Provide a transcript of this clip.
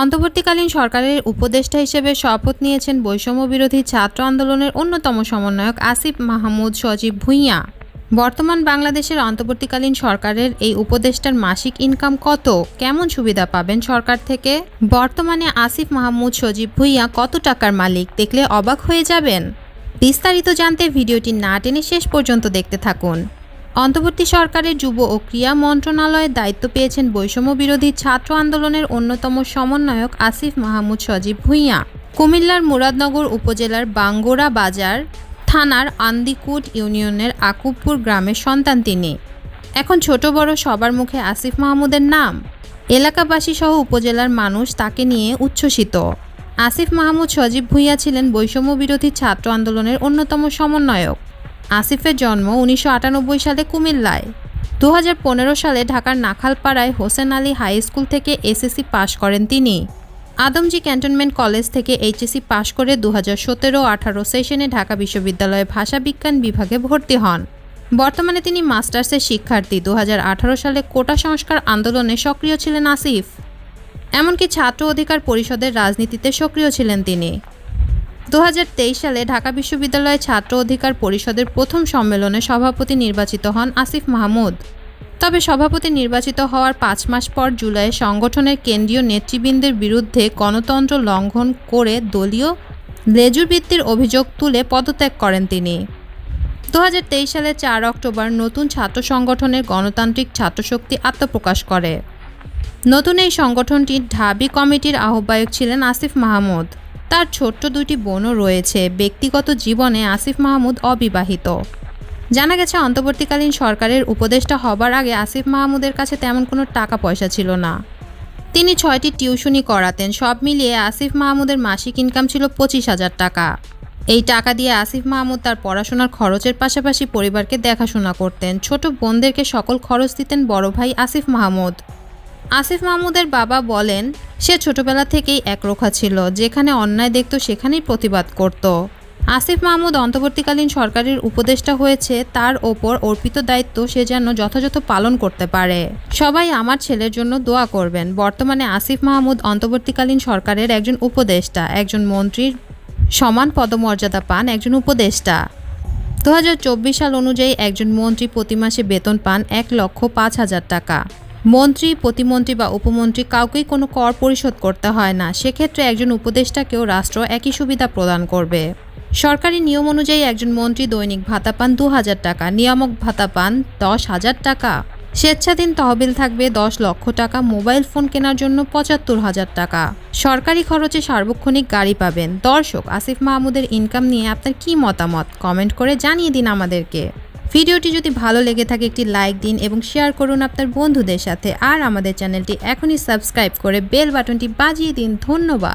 অন্তর্বর্তীকালীন সরকারের উপদেষ্টা হিসেবে শপথ নিয়েছেন বৈষম্য বিরোধী ছাত্র আন্দোলনের অন্যতম সমন্বয়ক আসিফ মাহমুদ সজীব ভুঁইয়া। বর্তমান বাংলাদেশের অন্তর্বর্তীকালীন সরকারের এই উপদেষ্টার মাসিক ইনকাম কত? কেমন সুবিধা পাবেন সরকার থেকে? বর্তমানে আসিফ মাহমুদ সজীব ভুঁইয়া কত টাকার মালিক দেখলে অবাক হয়ে যাবেন। বিস্তারিত জানতে ভিডিওটি না টেনে শেষ পর্যন্ত দেখতে থাকুন। অন্তর্বর্তী সরকারের যুব ও ক্রীড়া মন্ত্রণালয়ের দায়িত্ব পেয়েছেন বৈষম্য বিরোধী ছাত্র আন্দোলনের অন্যতম সমন্বয়ক আসিফ মাহমুদ সজীব ভুঁইয়া। কুমিল্লার মুরাদনগর উপজেলার বাঙ্গোরা বাজার থানার আন্দিকুট ইউনিয়নের আকুবপুর গ্রামের সন্তান তিনি। এখন ছোট বড় সবার মুখে আসিফ মাহমুদের নাম। এলাকাবাসী সহ উপজেলার মানুষ তাকে নিয়ে উচ্ছ্বসিত। আসিফ মাহমুদ সজীব ভুঁইয়া ছিলেন বৈষম্য বিরোধী ছাত্র আন্দোলনের অন্যতম সমন্বয়ক। আসিফের জন্ম উনিশশো আটানব্বই সালে কুমিল্লায়। দু হাজার পনেরো সালে ঢাকার নাখালপাড়ায় হোসেন আলী হাই স্কুল থেকে এসএসসি পাশ করেন তিনি। আদমজি ক্যান্টনমেন্ট কলেজ থেকে এইচএসসি পাশ করে দু হাজার সতেরো আঠারো সেশনে ঢাকা বিশ্ববিদ্যালয়ে ভাষা বিজ্ঞান বিভাগে ভর্তি হন। বর্তমানে তিনি মাস্টার্সের শিক্ষার্থী। দু হাজার আঠারো সালে কোটা সংস্কার আন্দোলনে সক্রিয় ছিলেন আসিফ। এমনকি ছাত্র অধিকার পরিষদের রাজনীতিতে সক্রিয় ছিলেন তিনি। দু হাজার তেইশ সালে ঢাকা বিশ্ববিদ্যালয় ছাত্র অধিকার পরিষদের প্রথম সম্মেলনে সভাপতি নির্বাচিত হন আসিফ মাহমুদ। তবে সভাপতি নির্বাচিত হওয়ার পাঁচ মাস পর জুলাইয়ে সংগঠনের কেন্দ্রীয় নেতৃবৃন্দের বিরুদ্ধে গণতন্ত্র লঙ্ঘন করে দলীয় লেজুর ভিত্তির অভিযোগ তুলে পদত্যাগ করেন তিনি। দু হাজার তেইশ সালে চার অক্টোবর নতুন ছাত্র সংগঠনের গণতান্ত্রিক ছাত্রশক্তি আত্মপ্রকাশ করে। নতুন এই সংগঠনটির ঢাবি কমিটির আহ্বায়ক ছিলেন আসিফ মাহমুদ। তার ছোট্ট দুটি বোনও রয়েছে। ব্যক্তিগত জীবনে আসিফ মাহমুদ অবিবাহিত। জানা গেছে, অন্তর্বর্তীকালীন সরকারের উপদেষ্টা হবার আগে আসিফ মাহমুদের কাছে তেমন কোনো টাকা পয়সা ছিল না। তিনি ছয়টি টিউশনি করাতেন। সব মিলিয়ে আসিফ মাহমুদের মাসিক ইনকাম ছিল পঁচিশ হাজার টাকা। এই টাকা দিয়ে আসিফ মাহমুদ তার পড়াশোনার খরচের পাশাপাশি পরিবারকে দেখাশোনা করতেন। ছোট বোনদেরকে সকল খরচ দিতেন বড় ভাই আসিফ মাহমুদ। আসিফ মাহমুদের বাবা বলেন, সে ছোটবেলা থেকেই একরোখা ছিল, যেখানে অন্যায় দেখত সেখানেই প্রতিবাদ করত। আসিফ মাহমুদ অন্তর্বর্তীকালীন সরকারের উপদেষ্টা হয়েছে, তার ওপর অর্পিত দায়িত্ব সে যেন যথাযথ পালন করতে পারে। সবাই আমার ছেলের জন্য দোয়া করবেন। বর্তমানে আসিফ মাহমুদ অন্তর্বর্তীকালীন সরকারের একজন উপদেষ্টা, একজন মন্ত্রীর সমান পদমর্যাদা পান একজন উপদেষ্টা। দু হাজার চব্বিশ সাল অনুযায়ী একজন মন্ত্রী প্রতি মাসে বেতন পান এক লক্ষ পাঁচ হাজার টাকা। মন্ত্রী, প্রতিমন্ত্রী বা উপমন্ত্রী কাউকেই কোনো কর পরিশোধ করতে হয় না। সেক্ষেত্রে একজন উপদেষ্টাকেও রাষ্ট্র একই সুবিধা প্রদান করবে। সরকারি নিয়ম অনুযায়ী একজন মন্ত্রী দৈনিক ভাতা পান দু হাজার টাকা, নিয়ামক ভাতা পান দশ হাজার টাকা। স্বেচ্ছাধীন তহবিল থাকবে দশ লক্ষ টাকা, মোবাইল ফোন কেনার জন্য পঁচাত্তর হাজার টাকা। সরকারি খরচে সার্বক্ষণিক গাড়ি পাবেন। দর্শক, আসিফ মাহমুদের ইনকাম নিয়ে আপনার কি মতামত? কমেন্ট করে জানিয়ে দিন আমাদেরকে। ভিডিওটি যদি ভালো লেগে থাকে, একটি লাইক দিন এবং শেয়ার করুন আপনার বন্ধুদের সাথে। আর আমাদের চ্যানেলটি এখনই সাবস্ক্রাইব করে বেল বাটনটি বাজিয়ে দিন। ধন্যবাদ।